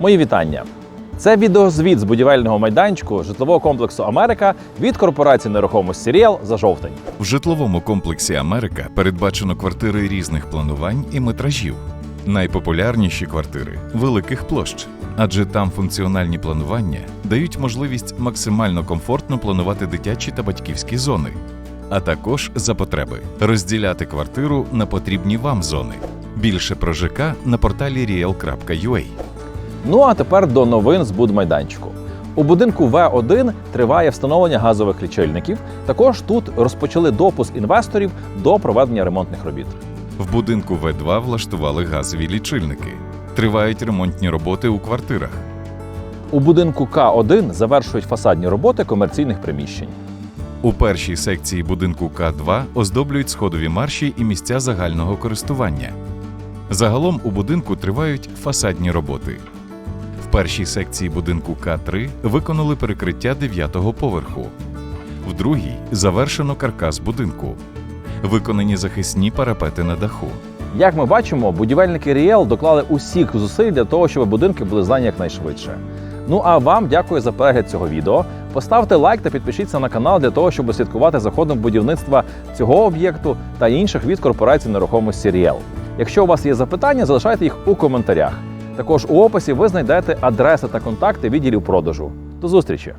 Мої вітання. Це відеозвіт з будівельного майданчику житлового комплексу Америка від корпорації нерухомості Сіріал за жовтень. В житловому комплексі Америка передбачено квартири різних планувань і метражів. Найпопулярніші квартири великих площ, адже там функціональні планування дають можливість максимально комфортно планувати дитячі та батьківські зони, а також за потреби розділяти квартиру на потрібні вам зони. Більше про ЖК на порталі riel.ua. Ну а тепер до новин з будмайданчику. У будинку В1 триває встановлення газових лічильників. Також тут розпочали допуск інвесторів до проведення ремонтних робіт. В будинку В2 влаштували газові лічильники. Тривають ремонтні роботи у квартирах. У будинку К1 завершують фасадні роботи комерційних приміщень. У першій секції будинку К2 оздоблюють сходові марші і місця загального користування. Загалом у будинку тривають фасадні роботи. Першій секції будинку К3 виконали перекриття 9-го поверху. В другій завершено каркас будинку. Виконані захисні парапети на даху. Як ми бачимо, будівельники Ріел доклали усіх зусиль для того, щоб будинки були здані якнайшвидше. Ну а вам дякую за перегляд цього відео. Поставте лайк та підпишіться на канал для того, щоб слідкувати за ходом будівництва цього об'єкту та інших від корпорації нерухомості Ріел. Якщо у вас є запитання, залишайте їх у коментарях. Також у описі ви знайдете адреси та контакти відділів продажу. До зустрічі!